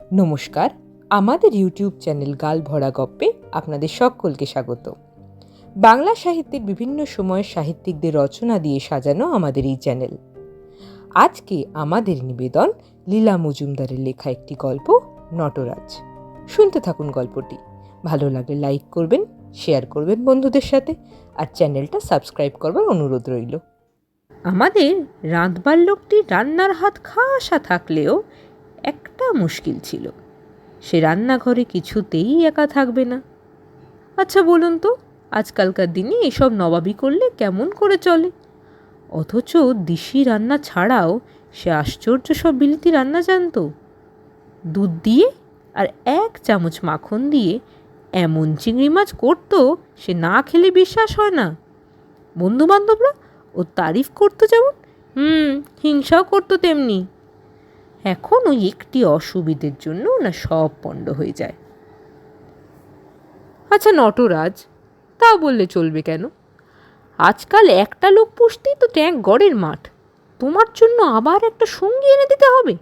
নমস্কার, আমাদের YouTube channel গাল ভরা গপ্পে আপনাদের সকলকে স্বাগত। বাংলা সাহিত্যের বিভিন্ন সময়ের সাহিত্যিকদের রচনা দিয়ে সাজানো আমাদের এই চ্যানেল। আজকে আমাদের নিবেদন লীলা মজুমদারের লেখা একটি গল্প, নটরাজ। শুনতে থাকুন গল্পটি। ভালো লাগলে লাইক করবেন, শেয়ার করবেন বন্ধুদের সাথে আর চ্যানেলটা সাবস্ক্রাইব করবার অনুরোধ রইল। আমাদের রাঁধবার লোকটি রান্নার হাত খাসা থাকলেও একটা মুশকিল ছিল। সে রান্নাঘরে কিছুতেই একা থাকবে না। আচ্ছা বলুন তো, আজকালকার দিনে এসব নবাবি করলে কেমন করে চলে? অথচ দিশি রান্না ছাড়াও সে আশ্চর্য সব বিলিতি রান্না জানতো। দুধ দিয়ে আর এক চামচ মাখন দিয়ে এমন চিংড়ি মাছ করতো সে না খেলে বিশ্বাস হয় না। বন্ধু বান্ধবরা ও তারিফ করতো যেমন, হুম, হিংসাও করতো তেমনি। এখন ওই একটি অসুবিধের জন্য না সব পণ্ড হয়ে যায়। আচ্ছা নটরাজ তা বললে চলবে কেন? আজকাল একটা লোক পুষতেই তো ট্যাঙ্ক গড়ের মাঠ। তোমার জন্য আবার একটা সঙ্গী এনে দিতে হবে?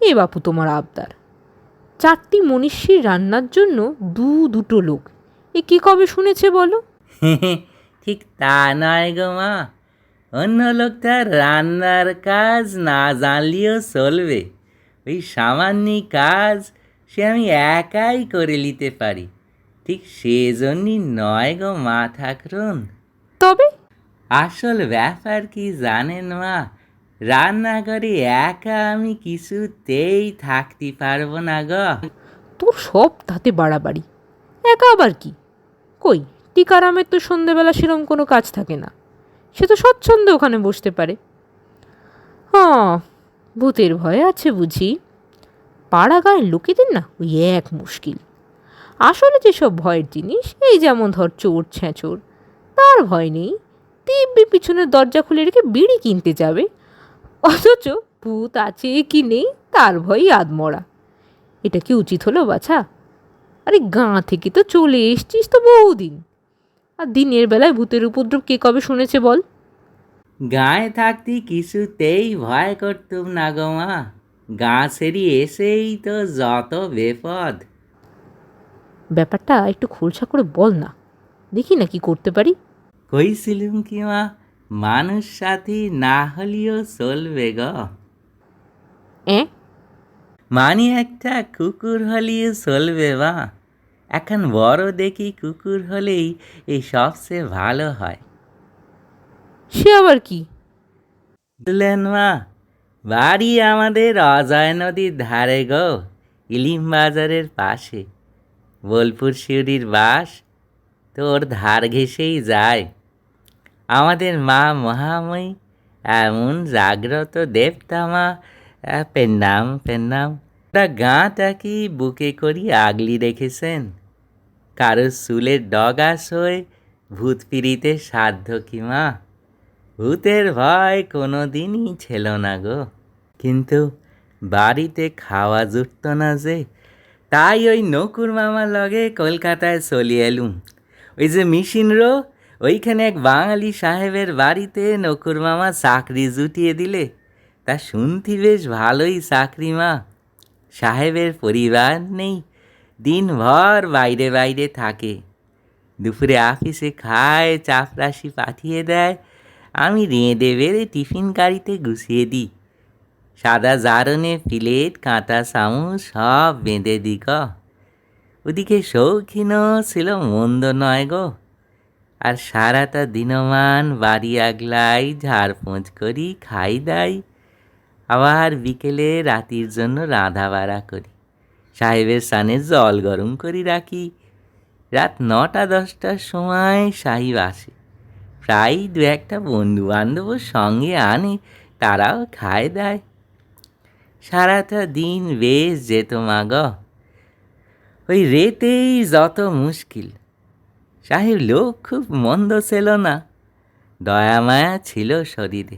এ বাপু, তোমার আবদার। চারটি মনীষীর রান্নার জন্য দু দুটো লোক। এ কি কবে শুনেছে বলো? ঠিক তা নয় গো মা। অন্য লোকটা রান্নার কাজ না জানলেও চলবে। ওই সামান্য কাজ সে আমি একাই করে নিতে পারি। ঠিক সেজন্যই নয় গো মা ঠাকরুন। তবে? আসল ব্যাপার কি জানেন মা? রান্নাঘরে একা আমি কিছুতেই থাকতে পারব না গো। তোর সব তাতে বাড়াবাড়ি। একা আবার কি? কই টিকারামের তো সন্ধেবেলা সেরম কোনো কাজ থাকে না। সে তো স্বচ্ছন্দে ওখানে বসতে পারে। হ্যাঁ ভূতের ভয় আছে বুঝি। পাড়া গায়ের লোকেদের না ওই এক মুশকিল। আসলে যেসব ভয়ের জিনিস, এই যেমন ধর চোর ছ্যাঁচোর, তার ভয় নেই। দিব্যি পিছনের দরজা খুলে রেখে বিড়ি কিনতে যাবে। অথচ ভূত আছে কি নেই, তার ভয়ই আদমরা। এটা কি উচিত হলো বাছা? আরে গাঁ থেকে তো চলে এসছিস তো বহুদিন। আর দিনের বেলায় ভূতের উপদ্রব কে কবে শুনেছে বল? গায়ে থাকতে কিছুতেই ভয় করতুম না গো মা। গা সেরি এসেই তো যত বেপদ। ব্যাপারটা একটু খোলসা করে বল না। দেখি না কি করতে পারি। কইছিলুম কি মা মানুষ সাথী না হলেও চলবে গ। অ্যাঁ মানি একটা কুকুর হলেও চলবে বা এখন বড় দেখি কুকুর হলেই এই সবচেয়ে ভালো হয়। সে আবার কি? বুঝলেন মা বাড়ি আমাদের অজয় নদীর ধারে গো ইলিম বাজারের পাশে। বোলপুর শিউরির বাস তোর ধার ঘেসেই যায়। আমাদের মা মহাময়ী এমন জাগ্রত দেবতা মা আহ, পেন্নাম পেন্নাম। তা গাঁটা কি বুকে করি আগলি রেখেছেন? কারও চুলের ডগাস হয়ে ভূত পিড়িতে সাধ্য কি মা? ভূতের ভয় কোনো দিনই ছিল না গো। কিন্তু বাড়িতে খাওয়া জুটত না যে, তাই ওই নকুর মামার লগে কলকাতায় চলি এলুম। ওই যে মিশিন রো, ওইখানে এক বাঙালি সাহেবের বাড়িতে নকুর মামা চাকরি জুটিয়ে দিলে, তা শুনতি বেশ ভালোই চাকরি মা। সাহেবের পরিবার নেই, দিনভর বাইরে বাইরে থাকে। দুপুরে অফিসে খায়, চাপরাশি পাঠিয়ে দেয় আমি রেঁধে বেড়ে টিফিন গাড়িতে গুছিয়ে দিই। সাদা জারনে প্লেট কাঁটা চামচ সব বেঁধে দিই গ ওদিকে শৌখিনও ছিল, মন্দ নয় গো। আর সারাটা দিনমান বাড়ি আগলাই ঝাড়পোঁছ করি, খাই দাই। আবার বিকেলে রাতির জন্য রাধা বাড়া করি। সাহেবের সানে জল গরম করি রাখি। রাত নটা দশটার সময় সাহেব আসে। প্রায় দু একটা বন্ধু বান্ধবও সঙ্গে আনে, তারাও খায় দেয়। সারাটা দিন বেশ যেত মা গ ওই রেতেই যত মুশকিল। সাহেব লোক খুব মন্দ ছিল না। দয়া মায়া ছিল শরীরে।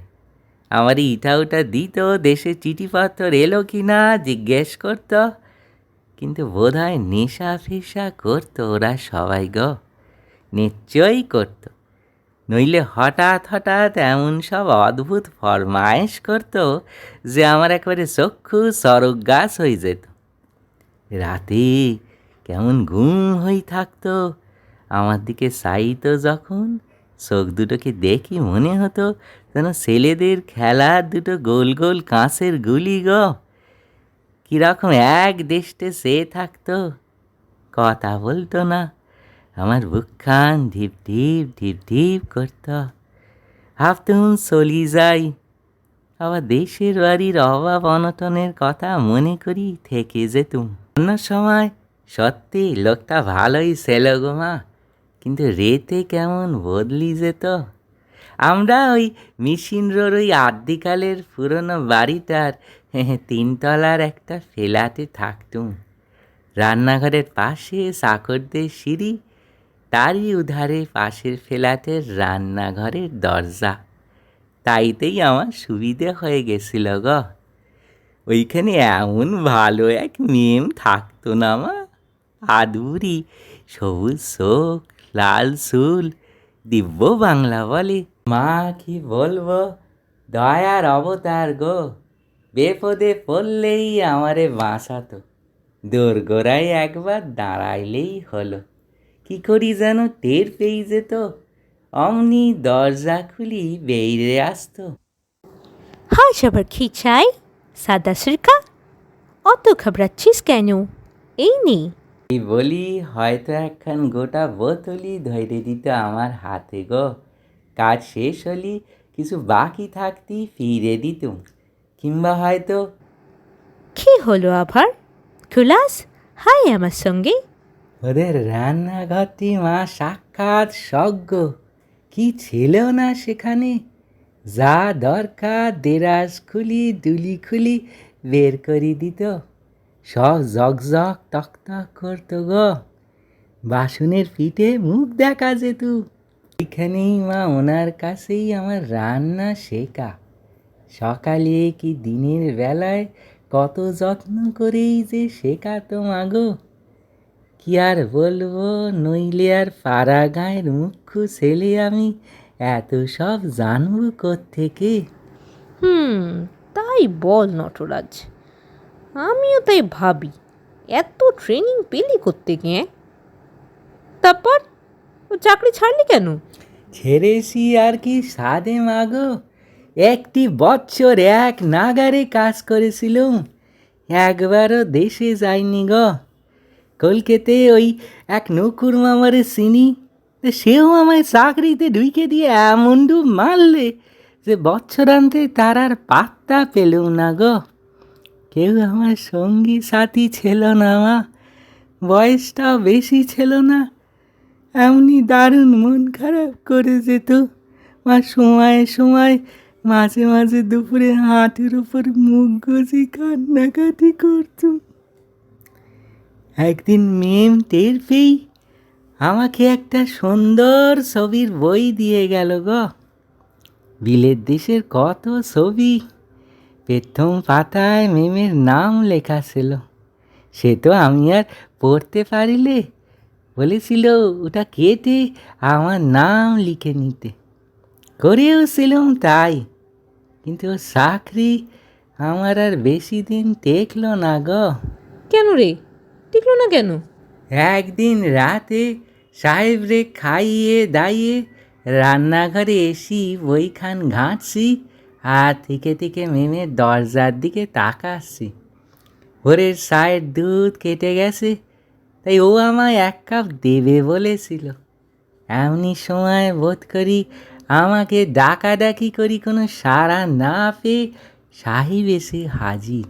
আমার ইটা ওটা দিত, দেশে চিঠিপত্র এলো কি না জিজ্ঞেস করতো। কিন্তু বোধ হয় নেশা ফেশা করতো ওরা সবাই গো। নিশ্চয়ই করতো। নইলে হঠাৎ হঠাৎ এমন সব অদ্ভুত ফরমায়েশ করতো যে আমার একবারে চক্ষু সরগ গাছ হয়ে যেত। রাতে কেমন ঘুম হয়ে থাকতো। আমার দিকে চাইতো যখন চোখ দুটোকে দেখি মনে হতো যেন ছেলেদের খেলার দুটো গোল গোল কাঁচের গুলি গ। কীরকম এক দেশটে সে থাকতো। কথা বলতো না। আমার বুকখান ঢিপ ঢিপ ঢিপ ঢিপ করতো। ভাবতুম চলি যাই আবার দেশের বাড়ির অভাব অনটনের কথা মনে করি থেকে যেতুম। অন্য সময় সত্যি লোকটা ভালোই ছিল গো মা, কিন্তু রেতে কেমন বদলি যেত। আমরা ওই মিশিন রোড ওই আদ্যিকালের পুরনো বাড়িটার তিনতলার একটা ফেলাতে থাকতুম। রান্নাঘরের পাশে চাকরদের সিঁড়ি তারই উধারে পাশের ফ্ল্যাটের রান্নাঘরের দরজা। তাইতেই আমার সুবিধে হয়ে গেছিল গ। ওইখানে এমন ভালো এক মেম থাকতো না মা। আদুরি, সবুজ চোখ, লাল চুল, দিব্য বাংলা বলে। মা, কি বলব? দয়ার অবতার গো। বেপদে পড়লেই আমারে বাঁচাতো। দোরগোড়ায় একবার দাঁড়াইলেই হলো। কি করি যেন টের পেয়ে যেত অমনি দরজা খুলি বেরিয়ে আসতো। আবার কি চাই? সাদা সিরকা? অত ঘাবড়াচ্ছিস কেন? এই নে। এই বলি হয়তো একখান গোটা বোতলই ধরে দিত আমার হাতে গো। কাজ শেষ হলি কিছু বাকি থাকতি ফিরে দিতুম। কিংবা হয়তো কি হলো আবার? কুলাস হাই আমার সঙ্গে। ওদের রান্নাঘরটি মা সাক্ষাৎ স্বজ্ঞ কি ছিল না সেখানে? যা দরকার দেরাজ খুলি, দুলি খুলি বের করে দিত। সব জগজগ তকতক করতো গো। বাসনের পিঠে মুখ দেখা যেত। এখানেই মা ওনার কাছেই আমার রান্না শেখা। সকালে কি দিনের বেলায় কত যত্ন করেই যে শেখা শেখাতো মাগো কি আর বলব? নইলে আর পাড়া গাঁয়ের মুখ্য ছেলে আমি। এত সব জানব থেকে হুম তাই বল নটরাজ। আমিও তাই ভাবি এত ট্রেনিং পেলি করতে গিয়ে তারপর ও চাকরি ছাড়লি কেন? ছেড়েছি আর কি সাদে মাগো। একটি বছর এক নাগারে কাজ করেছিলুম। একবারও দেশে যাইনি গো। কলকাতে ওই এক নকুর মামারে চিনি সেও আমায় চাকরিতে ঢুকে দিয়ে এমন ডুব মারলে যে বছরান্তে তার আর পাত্তা পেলুম না গো। কেউ আমার সঙ্গী সাথী ছিল না মা, বয়সটাও বেশি ছিল না। এমনি দারুণ মন খারাপ করে যেত। মা সময় সময় মাঝে মাঝে দুপুরে হাঁটুর উপর মুখ গজি কান্নাকাটি করতুম একদিন মেম টের পেয়ে আমাকে একটা সুন্দর ছবির বই দিয়ে গেল গো। বিলের দেশের কত ছবি, প্রথম পাতায় মেমের নাম লেখা ছিল। সে তো আমি আর পড়তে পারিলে, বলেছিল, ওটা কেটে আমার নাম লিখে নিতে। করেও ছিলাম তাই, কিন্তু চাকরি আমার আর বেশি দিন টেকলো না গো। কেন রে? টিকলো না কেন? একদিন রাতে সাহেবরে খাইয়ে দাইয়ে রান্নাঘরে এসি, বইখান ঘাঁটছি আর থেকে থেকে মেমে দরজার দিকে তাকাচ্ছি। ভোরের চায়ের দুধ কেটে গেছে, তাই ও আমায় এক কাপ দেবে বলেছিল। এমনি সময় বোধ করি আমাকে ডাকাডাকি করি কোনো সাড়া না পেয়ে সাহেব এসে হাজির।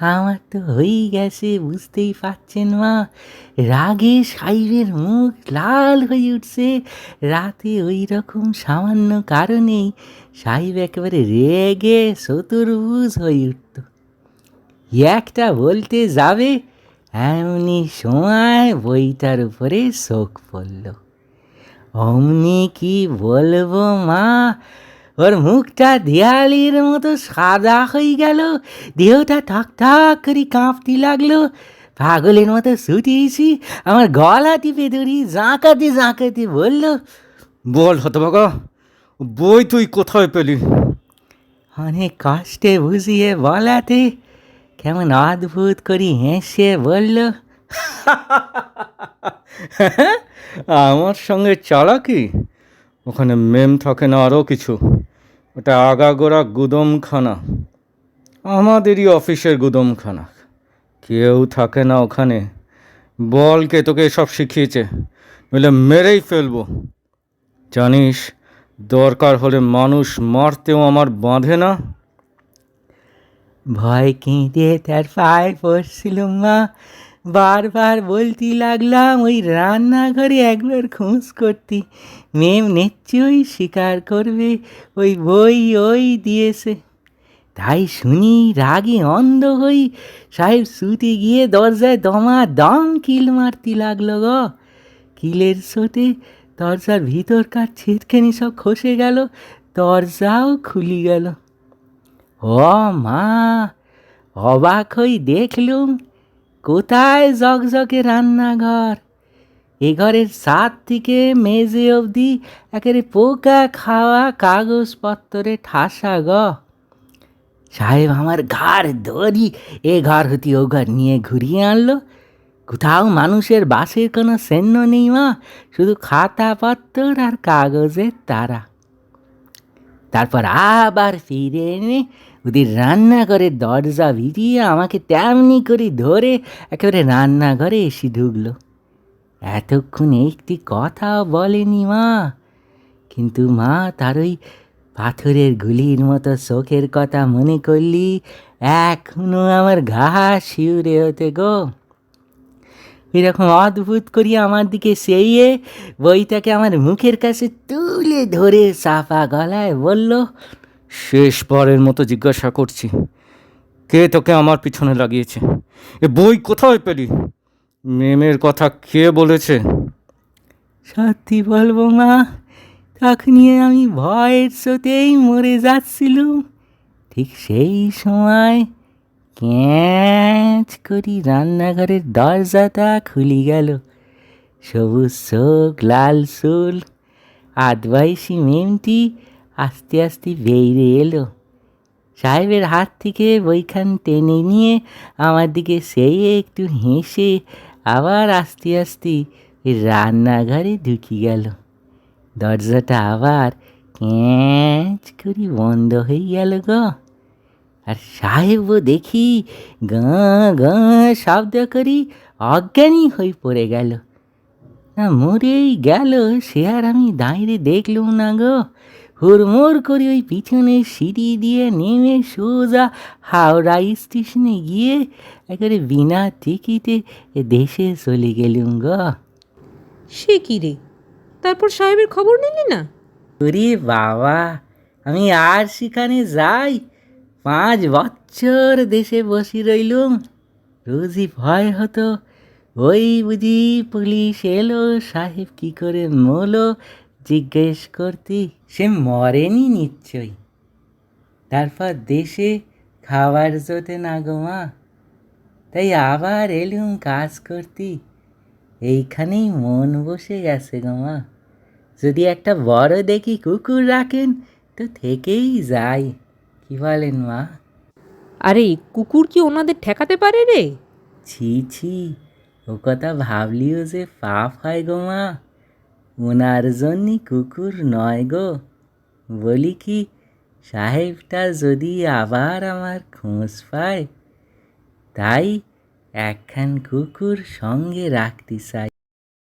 আমার তো হয়েই গেছে, বুঝতেই পারছেন মা। রাগে সাহেবের মুখ লাল হয়ে উঠছে। রাতে ওই রকম সামান্য কারণেই সাহেব একেবারে রেগে চতুর্ভুজ হয়ে উঠত। একটা বলতে যাবে, এমনি সময় বইটার উপরে শোক পড়ল। অমনি কি বলব মা ওর মুখটা দেয়ালির মতো সাদা হয়ে গেল। দেহটা ঠক ঠক করে কাঁপতে লাগল। পাগলের মতো ছুটিয়েছি আমার গলা টিপে ধরি জাঁকাতে জাঁকাতে বলল বল হতভাগা বই তুই কোথায় পেলি? অনেক কষ্টে বুঝিয়ে বলাতে কেমন অদ্ভুত করি হেসে বলল আমার সঙ্গে চালাকি? ওখানে মেম থাকে না আরও কিছু। ওটা আগাগোড়া গুদমখানা। আমাদেরই অফিসের গুদমখানা। কেউ থাকে না ওখানে। বল কে তোকে সব শিখিয়েছে। নইলে মেরেই ফেলব। জানিস, দরকার হলে মানুষ মারতেও আমার বাঁধে না। ভয় কেঁদে তার পায়ে পড়ছিলাম মা। বারবার বলতে লাগলাম, ওই রান্নাঘরে একবার খোঁজ করতি। মেম নিশ্চয়ই স্বীকার করবে, ওই বই ওই দিয়েছে। তাই শুনি রাগে অন্ধ হই, সাহেব ছুটে গিয়ে দরজায় দমা দম কিল মারতে লাগল গো। কিলের সোতে দরজার ভিতরকার ছিটকেনি সব খসে গেল, দরজাও খুলি গেল। ও মা, অবাক হই দেখলুম কোথায় জকজকে রান্নাঘর? এ ঘরের সাত থেকে মেজে অবধি একেবারে পোকা খাওয়া কাগজপত্রে ঠাসা গ। সাহেব, আমার ঘর ধরি, এ ঘর হতি ও ঘর নিয়ে ঘুরিয়ে আনলো। কোথাও মানুষের বাসের কোনো সেন্য নেই মা, শুধু খাতাপত্র আর কাগজের তারা। তারপর আবার ফিরে এনে ওদের রান্নাঘরে দরজা ভিড়িয়ে আমাকে তেমনি করে ধরে একেবারে রান্নাঘরে এসে ঢুকলো। এতক্ষণ একটি কথা বলেনি মা, কিন্তু মা তার ওই পাথরের গুলির মতো চোখের কথা মনে করলি, এখনও আমার ঘা শিউরে হতে গো। এরকম অদ্ভুত করি আমার দিকে সেইয়ে বইটাকে আমার মুখের কাছে তুলে ধরে চাপা গলায় বলল শেষবারের মতো জিজ্ঞাসা করছি, কে তোকে আমার পিছনে লাগিয়েছে? এ বই কোথায় পেলি? মেমের কথা কে বলেছে? সত্যি বলব মা তখনই আমি ভয়ের সাথেই মরে যাচ্ছিলুম। ঠিক সেই সময় ক্যাঁচ করি রান্নাঘরের দরজাটা খুলি গেল। সবুজ চোখ, লাল চুল, আদবাইশি মেমটি আস্তে আস্তে বেরিয়ে এলো। সাহেবের হাত থেকে বইখান টেনে নিয়ে আমার দিকে সেই একটু হেসে আবার আস্তে আস্তে রান্নাঘরে ঢুকি গেল। দরজাটা আবার ক্যাঁচ করি বন্ধ হয়ে গেল গো। আর সাহেবও দেখি গাঁ গাঁ শব্দ করি অজ্ঞানী হয়ে পড়ে গেল। না মরেই গেল সে আর আমি দাঁড়িয়ে দেখলুম না গো। হুড়মুড় করে ওই পিছনে সিঁড়ি দিয়ে নেমে সোজা হাওড়া স্টেশনে গিয়ে একেবারে বিনা টিকিটে দেশে চলে গেলুম গো। সে কি রে? তারপর সাহেবের খবর নিলি না? ওরে বাবা আমি আর সেখানে যাই পাঁচ বছর দেশে বসি রইলুম। রোজই ভয় হতো। ওই বুঝি পুলিশ এলো, সাহেব কি করে মলো জিজ্ঞেস করতি সে মরেনি নিশ্চয়ই। তারপর দেশে খাবার জোটে না গো মা। তাই আবার এলুম কাজ করতি। এইখানেই মন বসে গেছে গো মা। যদি একটা বড় দেখি কুকুর রাখেন, তো থেকেই যাই কি বলেন মা আরে কুকুর কি ওনাদের ঠেকাতে পারে রে? ছি ছি ও কথা ভাবলিও যে পাপ হয় গো মা। ওনার জন্যই কুকুর নয় গো। বলি কি সাহেবটা যদি আবার আমার খোঁজ পায় তাই একখান কুকুর সঙ্গে রাখতে চাই।